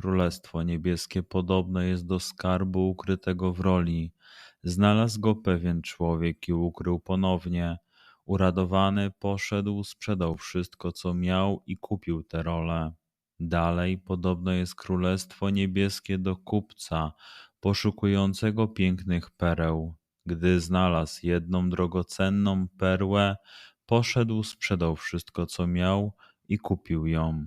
Królestwo niebieskie podobne jest do skarbu ukrytego w roli. Znalazł go pewien człowiek i ukrył ponownie. Uradowany poszedł, sprzedał wszystko, co miał i kupił tę rolę. Dalej podobno jest królestwo niebieskie do kupca, poszukującego pięknych pereł. Gdy znalazł jedną drogocenną perłę, poszedł, sprzedał wszystko, co miał i kupił ją.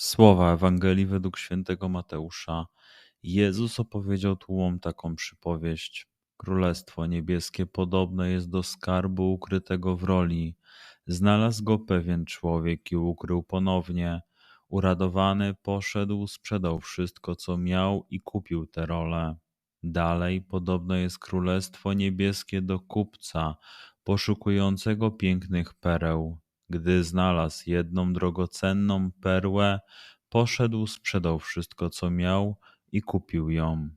Słowa Ewangelii według świętego Mateusza. Jezus opowiedział tłumom taką przypowieść. Królestwo niebieskie podobne jest do skarbu ukrytego w roli. Znalazł go pewien człowiek i ukrył ponownie. Uradowany poszedł, sprzedał wszystko, co miał i kupił tę rolę. Dalej podobno jest królestwo niebieskie do kupca, poszukującego pięknych pereł. Gdy znalazł jedną drogocenną perłę, poszedł, sprzedał wszystko, co miał i kupił ją.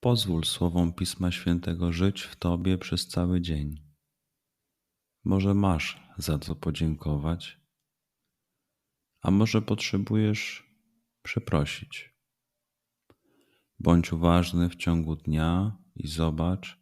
Pozwól słowom Pisma Świętego żyć w Tobie przez cały dzień. Może masz za co podziękować, a może potrzebujesz przeprosić. Bądź uważny w ciągu dnia i zobacz,